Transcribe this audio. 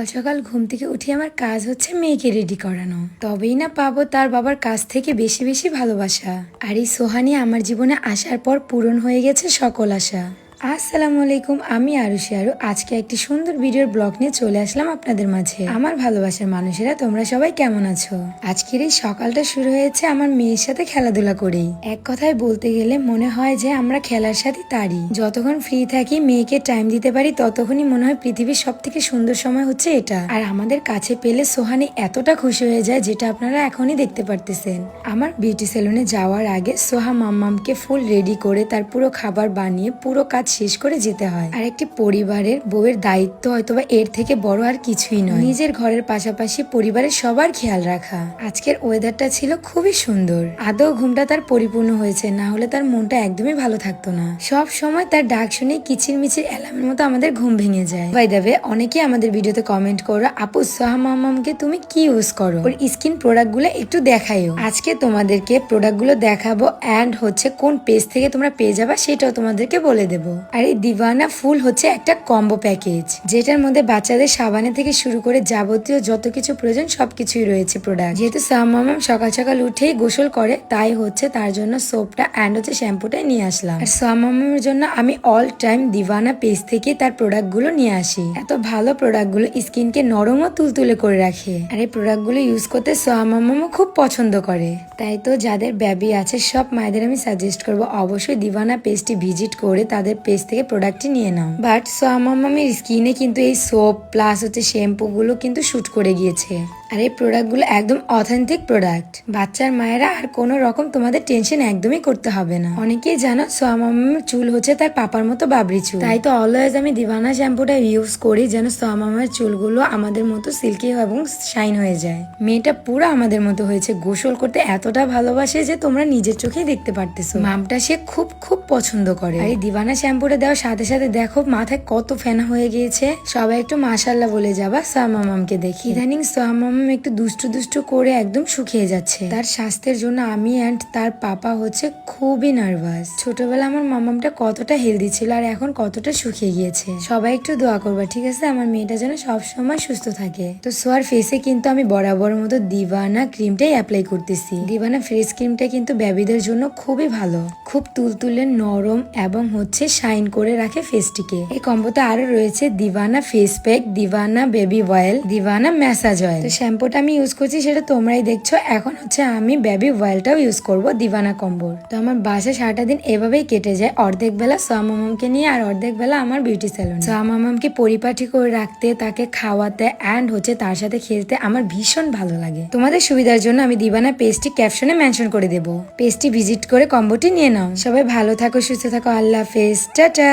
সকাল সকাল ঘুম থেকে উঠে আমার কাজ হচ্ছে মেয়েকে রেডি করানো। তবেই না পাবো তার বাবার কাছ থেকে বেশি বেশি ভালোবাসা। আর এই সোহানি, আমার জীবনে আসার পর পূরণ হয়ে গেছে সকল আশা। আসসালামু আলাইকুম, আমি আরুষি আরু। আজকে একটি সুন্দর ভিডিওর ব্লগ নিয়ে চলে আসলাম আপনাদের মাঝে। আমার ভালোবাসার মানুষেরা, তোমরা সবাই কেমন আছো? আজকের এই সকালটা শুরু হয়েছে আমার মেয়ের সাথে খেলাধুলা করেই। এক কথায় বলতে গেলে মনে হয় যে আমরা খেলার সাথে তারই। যতক্ষণ ফ্রি থাকি, মেয়েকে টাইম দিতে পারি, ততক্ষণই মনে হয় পৃথিবীর সব থেকে সুন্দর সময় হচ্ছে এটা। আর আমাদের কাছে পেলে সোহানি এতটা খুশি হয়ে যায় যেটা আপনারা এখনই দেখতে পারতেছেন। আমার বিউটি সেলুনে যাওয়ার আগে সোহা মাম্মামকে ফুল রেডি করে তার পুরো খাবার বানিয়ে, পুরো কাজ শেষ করে যেতে হয়। আর একটি পরিবারের বউয়ের দায়িত্ব হয়তোবা এর থেকে বড় আর কিছুই নয়। নিজের ঘরের পাশাপাশি পরিবারের সবার খেয়াল রাখা। আজকের ওয়েদারটা ছিল খুবই সুন্দর। আদৌ ঘুমটা তার পরিপূর্ণ হয়েছে, না হলে তার মনটা একদমই ভালো থাকতো না। সব সময় তার ডাক শুনে কিচির মিচির অ্যালার্মের মতো আমাদের ঘুম ভেঙে যায়। ভাই দেবে অনেকে আমাদের ভিডিওতে কমেন্ট করো, আপু, সোহা মামামকে তুমি কি ইউজ করো? ওর স্কিন প্রোডাক্টগুলো একটু দেখাইও আজকে তোমাদেরকে প্রোডাক্টগুলো দেখাবো অ্যান্ড হচ্ছে কোন পেজ থেকে তোমরা পেয়ে যাবা সেটাও তোমাদেরকে বলে দেবো। আর এই দিওয়ানা ফুল হচ্ছে একটা কম্বো প্যাকেজ যেটার মধ্যে বাচ্চাদের সাবানে থেকে শুরু করে যাবতীয় যত কিছু প্রয়োজন সবকিছুই রয়েছে প্রোডাক্ট যেহেতু সামাম সকাল সকাল উঠেই গোসল করে, তাই হচ্ছে তার জন্য সোপটা অ্যান্ড হচ্ছে শ্যাম্পুটাই নিয়ে আসলাম। আর সামামের জন্য আমি অল টাইম দিওয়ানা পেজ থেকে তার প্রোডাক্টগুলো নিয়ে আসি। এত ভালো প্রোডাক্টগুলো স্কিনকে নরম ও তুলতুলে করে রাখে। আর এই প্রোডাক্টগুলো ইউজ করতে সোয়ামামও খুব পছন্দ করে। তাই তো যাদের বেবি আছে, সব মায়েদের আমি সাজেস্ট করব অবশ্যই দিওয়ানা পেজটি ভিজিট করে তাদের পেজ থেকে প্রোডাক্টটি নিয়ে নাও। বাট সোয়ামামের স্কিনে কিন্তু এই সোপ প্লাস হচ্ছে শ্যাম্পু গুলো কিন্তু শুট করে গিয়েছে। আর এই প্রোডাক্টগুলো একদম অথেন্টিক প্রোডাক্ট বাচ্চার, মায়েরা আর কোনো রকম তোমাদের টেনশন একদমই করতে হবে না। অনেকেই জানো সোয়ামামের চুল হচ্ছে তার পাপার মতো বাবরি চুল। তাই তো অলওয়েজ আমি দিবানা শ্যাম্পুটা ইউজ করি যেন সোয়ামামের চুলগুলো আমাদের মতো সিল্কি এবং শাইন হয়ে যায়। মেয়েটা পুরো আমাদের মতো হয়েছে। গোসল করতে এতটা ভালোবাসে যে তোমরা নিজের চোখেই দেখতে পারতেছো। মামটা সে খুব খুব পছন্দ করে। আর এই দিবানা শ্যাম্পুটা দেওয়ার সাথে সাথে দেখো মাথায় কত ফেনা হয়ে গিয়েছে। সবাই একটু মাশাল্লাহ বলে যাবা। সোয়ামামকে দেখি। ইদানিং সোয়ামাম একটু দুষ্টু দুষ্টু করে একদম শুকিয়ে যাচ্ছে। তার স্বাস্থ্যের জন্য আমি অ্যান্ড তার পাপা হচ্ছে খুবই নার্ভাস। ছোটবেলা আমার মামামটা কতটা হেলদি ছিল আর এখন কতটা শুকিয়ে গিয়েছে। সবাই একটু দোয়া করবা, ঠিক আছে? আমার মেয়েটা যেন সব সময় সুস্থ থাকে। তো সোয়ার ফেসে কিন্তু আমি বরাবর মতো দিবানা ক্রিমটাই অ্যাপ্লাই করতেছি। দিবানা ফেস ক্রিমটা কিন্তু বেবিদের জন্য খুবই ভালো। খুব তুলতুলে নরম এবং হচ্ছে শাইন করে রাখে ফেসটিকে এই কম্বোতে আরও রয়েছে Dibana face pack Dibana baby oil Dibana massage oil শ্যাম্পুটা আমি ইউজ করছি, সেটা তোমরাই দেখছ। এখন হচ্ছে আমি বেবি অয়েলটাও ইউজ করব দিবানা কম্বোর। তো আমার বাসে সারাটা দিন এভাবেই কেটে যায়। অর্ধেক বেলা সোয়ামামকে নিয়ে আর অর্ধেক বেলা আমার বিউটি স্যালন সোয়ামামকে পরিপাটি করে রাখতে, তাকে খাওয়াতে অ্যান্ড হচ্ছে তার সাথে খেলতে আমার ভীষণ ভালো লাগে। তোমাদের সুবিধার জন্য আমি দিবানা পেজটি ক্যাপশনে মেনশন করে দেবো। পেজটি ভিজিট করে কম্বোটি নিয়ে নাও। সবাই ভালো থাকো, সুস্থ থাকো, আল্লাহ হাফেজ। টাটা